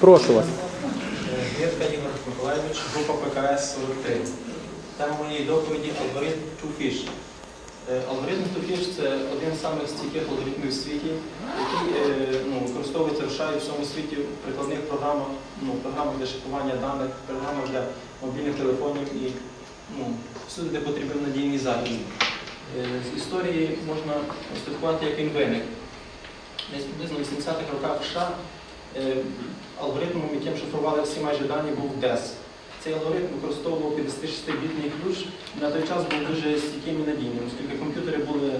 Прошу вас. Гірка Ігор Миколаївич, група ПКС 43. Тема моєї доповіді алгоритм TwoFish. Е, Алгоритм TwoFish – це один з самих стійких алгоритмів в світі, який е, ну, використовується в всьому світі в прикладних програмах, ну, програмах для шифрування даних, програмах для мобільних телефонів і ну, всюди, де потрібен надійний захист. Е, З історії можна слідкувати, як він виник. Десь приблизно в 80-х роках США алгоритмом, яким шифрували всі майже дані, був DES. Цей алгоритм використовував 56-бітний ключ, на той час був дуже стійким і надійним, оскільки комп'ютери були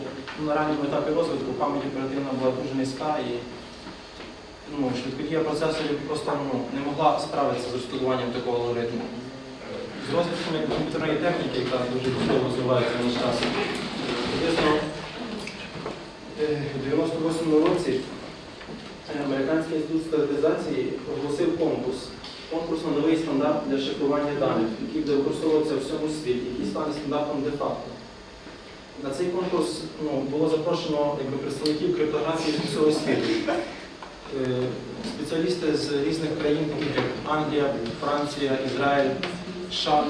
ну, на ранньому етапі розвитку, пам'ять оперативна була дуже низька і ну, швидкодія процесорів просто ну, не могла справитися з розкодуванням такого алгоритму. З розвитком комп'ютерної техніки, яка дуже швидко розвивається на час, приблизно е, в 98 році Американський інститут стандартизації оголосив конкурс. Конкурс на новий стандарт для шифрування даних, який буде використовуватися в всьому світі, який стане стандартом де-факто. На цей конкурс ну, було запрошено якби, представників криптографії з усього світу. Е, Спеціалісти з різних країн, таких як Англія, Франція, Ізраїль, США,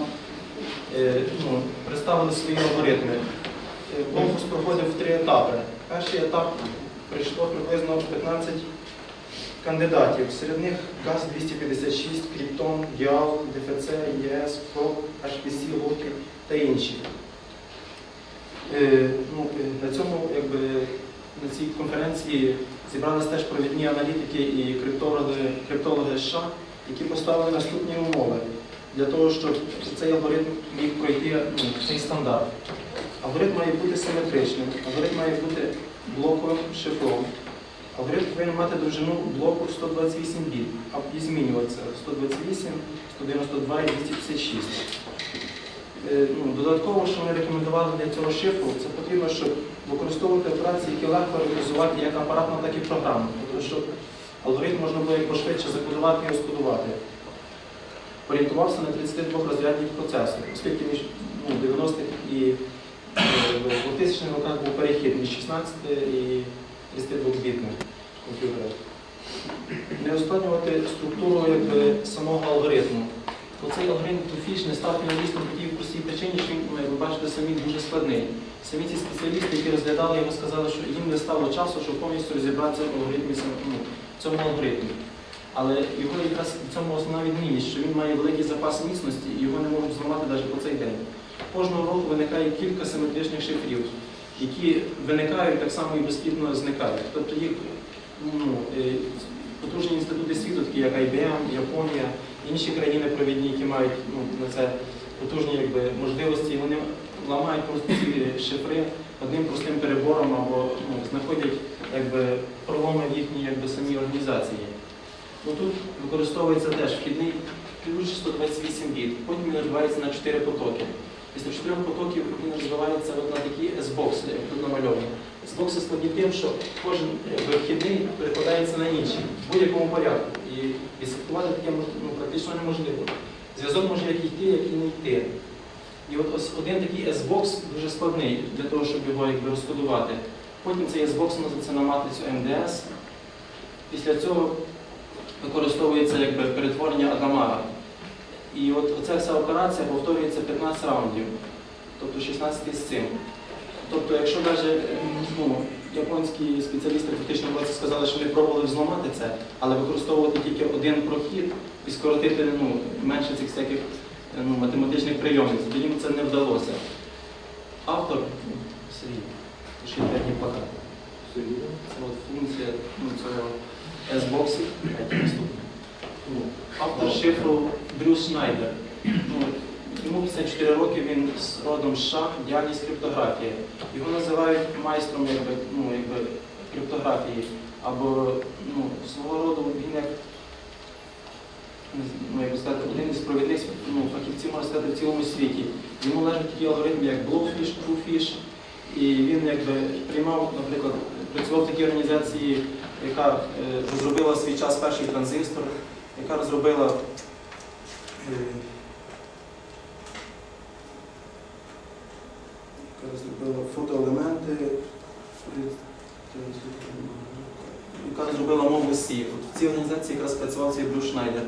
е, ну, представили свої алгоритми. Е, Конкурс проходив в три етапи. Перший етап прийшло приблизно 15 кандидатів. Серед них ГАЗ-256, Кріптон, Діал, ДФЦ, ЄС, ПРО, HPC, Локі та інші. Е, ну, е, на цьому, якби, на цій конференції зібралися теж провідні аналітики і криптологи, криптологи США, які поставили наступні умови для того, щоб цей алгоритм міг пройти ну, цей стандарт. Алгоритм має бути симетричним, алгоритм має бути блоковим шифром. Алгоритм повинен мати довжину блоку 128 біт, а і змінюватися 128, 192 і 256. Е, ну, Додатково, що ми рекомендували для цього шифру, це потрібно, щоб використовувати операції, які легко реалізувати як апаратно, так і програмно. Тобто, щоб алгоритм можна було як пошвидше закодувати і розкодувати. Орієнтувався на 32 розрядних процесор, оскільки між ну, 90-х і е, в 2000 х роках був перехід між 16 і 32-бітним комп'ютером. Не ускладнювати структуру якби, самого алгоритму. То цей алгоритм Туфіш не став фіналістом по тій простій причині, що він, як ви бачите, самі дуже складний. Самі ці спеціалісти, які розглядали його, сказали, що їм не стало часу, щоб повністю розібратися в алгоритмі ну, в цьому алгоритмі. Але його якраз в цьому основна відмінність, що він має великий запас міцності і його не можуть зламати навіть по цей день. Кожного року виникає кілька симетричних шифрів, які виникають так само і безплідно зникають. Тобто їх ну, е, потужні інститути світу, такі як IBM, Японія, інші країни провідні, які мають ну, на це потужні якби, можливості, вони ламають просто ці шифри одним простим перебором або ну, знаходять якби, проломи в їхній самій організації. Ну, тут використовується теж вхідний ключ 128 біт, потім він розбивається на 4 потоки. Після 4 потоків він розбивається от на такі S-бокси, як тут намальовані. S-бокси складні тим, що кожен якби, вхідний перекладається на інший в будь-якому порядку. І відслідкувати таке ну, практично неможливо. Зв'язок може як йти, як і не йти. І от ось один такий S-бокс дуже складний для того, щоб його якби, розкодувати. Потім цей S-бокс наноситься на матрицю МДС. Після цього використовується якби перетворення Адамара. І от оця вся операція повторюється 15 раундів, тобто 16 з цим. Тобто, якщо навіть ну, японські спеціалісти фактично сказали, що вони пробували взламати це, але використовувати тільки один прохід і скоротити ну, менше цих всяких ну, математичних прийомів, їм це не вдалося. Автор ну, Сергій, пишіть п'ятні плакати. Це от функція ну, цього S-боксів. Ну, Автор шифру Брюс Шнайдер. Ну, йому 54 роки, він з родом США, діяльність криптографії. Його називають майстром якби, ну, якби, криптографії. Або ну, свого роду він як, ну, сказати, один із провідних ну, фахівців, можна сказати, в цілому світі. Йому належать такі алгоритми, як Blockfish, TrueFish. І він якби приймав, наприклад, працював в такій організації, яка е, розробила свій час перший транзистор, яка розробила е, яка розробила фотоелементи, е, яка розробила мову C. В цій організації якраз працював цей Брюс Шнайдер.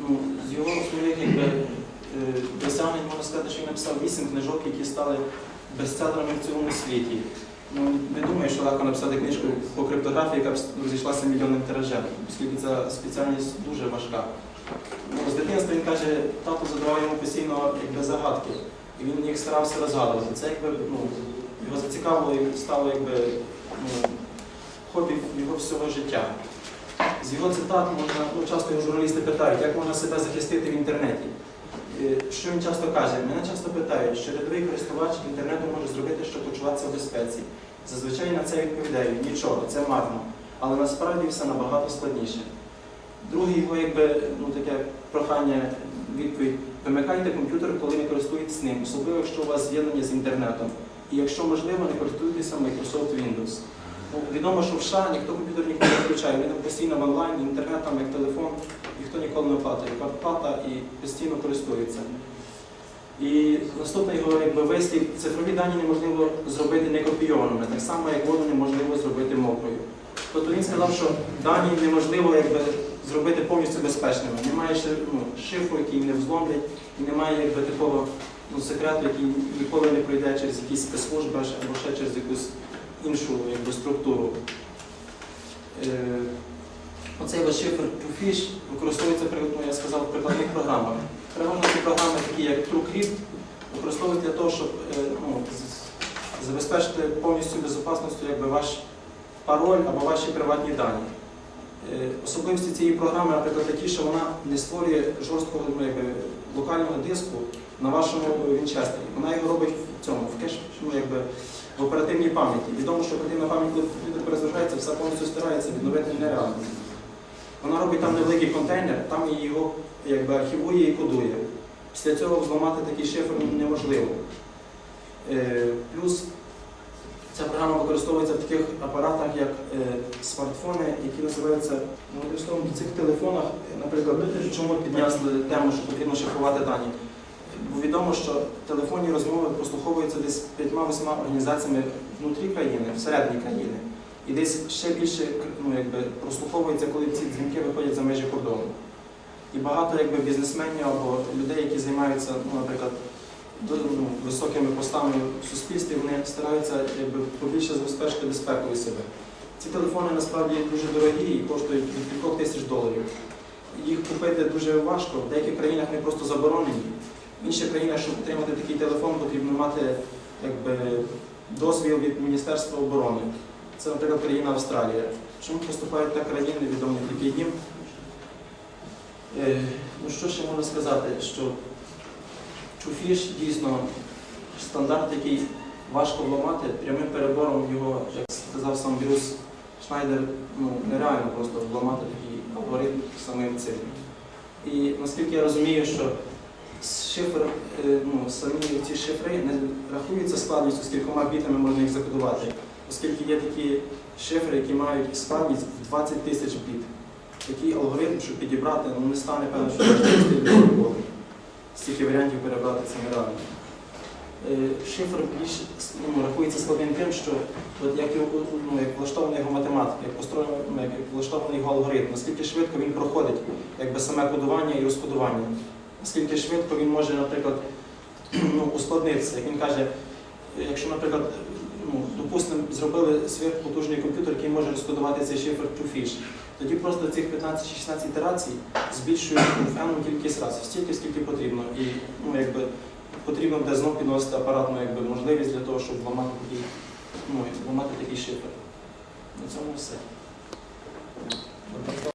Ну, з його основних е, досягнень можна сказати, що він написав вісім книжок, які стали бестселерами в цілому світі. Ну, не думаю, що легко написати книжку по криптографії, яка б розійшлася мільйонним тиражем, оскільки ця спеціальність дуже важка. Ну, з дитинства він каже, тато задавав йому постійно якби, загадки, і він їх старався розгадувати. Це якби, ну, його зацікавило і стало якби, ну, хобі його всього життя. З його цитат можна, ну, часто його журналісти питають, як можна себе захистити в інтернеті. Е, Що він часто каже? Мене часто питають, що рядовий користувач інтернету може зробити, щоб почуватися в безпеці. Зазвичай на це відповідаю, нічого, це марно. Але насправді все набагато складніше. Друге його якби, ну, таке прохання, відповідь. Вимикайте комп'ютер, коли не користуєтесь ним, особливо якщо у вас з'єднання з інтернетом. І якщо можливо, не користуйтеся Microsoft Windows. Ну, відомо, що в США ніхто комп'ютер ніколи не включає, там постійно в онлайн, інтернет, там як телефон, ніхто ніколи не платить. Квартплата і постійно користується. І наступний його якби, вислів, цифрові дані неможливо зробити некопійованими, так само, як воду неможливо зробити мокрою. Тобто він сказав, що дані неможливо якби, зробити повністю безпечними. Немає ну, шифру, який не взломлять, і немає якби, такого ну, секрету, який ніколи не пройде через якісь спецслужби або ще через якусь іншу якби, структуру. Е, Оцей ваш шифр TrueFish використовується ну, я сказав, в прикладних програмах. Переважно ці програми, такі як TrueCrypt, використовують для того, щоб е, ну, забезпечити повністю безпечністю ваш пароль або ваші приватні дані. Е, Особливості цієї програми, наприклад, такі, що вона не створює жорсткого ну, якби, локального диску на вашому вінчестері. Вона його робить в цьому, в кеш, ну, якби, в оперативній пам'яті. Відомо, що оперативна пам'ять, коли комп'ютер перезагружається, все повністю стирається, відновити нереально. Вона робить там невеликий контейнер, там її його якби, архівує і кодує. Після цього взламати такий шифр неможливо. Е, Плюс ця програма використовується в таких апаратах, як е, смартфони, які називаються ну, словом, в цих телефонах, наприклад, чому піднясли тему, що потрібно шифрувати дані. Бо відомо, що телефонні розмови прослуховуються десь п'ятьма-восьма організаціями внутрі країни, всередині країни. І десь ще більше ну, якби, прослуховується, коли ці дзвінки виходять за межі кордону. І багато якби, бізнесменів або людей, які займаються, ну, наприклад, високими постами в суспільстві, вони стараються якби, побільше забезпечити безпекою себе. Ці телефони насправді дуже дорогі і коштують від кількох тисяч доларів. Їх купити дуже важко. В деяких країнах вони просто заборонені. В інших країнах, щоб отримати такий телефон, потрібно мати якби, дозвіл від Міністерства оборони. Це, наприклад, країна Австралія. Чому поступають так країни, відомо тільки їм. Е, ну що ще можна сказати, що Чуфіш дійсно стандарт, який важко вламати, прямим перебором його, як сказав сам Брюс Шнайдер, ну, нереально просто вламати такий алгоритм самим цим. І наскільки я розумію, що шифр, е, ну, самі ці шифри не рахуються складністю, скількома бітами можна їх закодувати, оскільки є такі шифри, які мають складність в 20 тисяч біт. Такий алгоритм, щоб підібрати, ну не стане певно, що роботи. Стільки варіантів перебрати це нереально. Шифр більш ну, рахується складним тим, що от як, ну, як влаштований його математика, як построєна, ну, як влаштований його алгоритм, наскільки швидко він проходить якби, саме кодування і розкодування, наскільки швидко він може, наприклад, ну, ускладнитися. Як він каже, якщо, наприклад, ну, допустимо, зробили сверхпотужний комп'ютер, який може розкодувати цей шифр TrueFish, тоді просто цих 15-16 ітерацій збільшують певну кількість разів, стільки, скільки потрібно. І ну, якби, потрібно буде знов підносити апаратну якби, можливість для того, щоб ламати такий, ну, ламати такий шифр. На цьому все.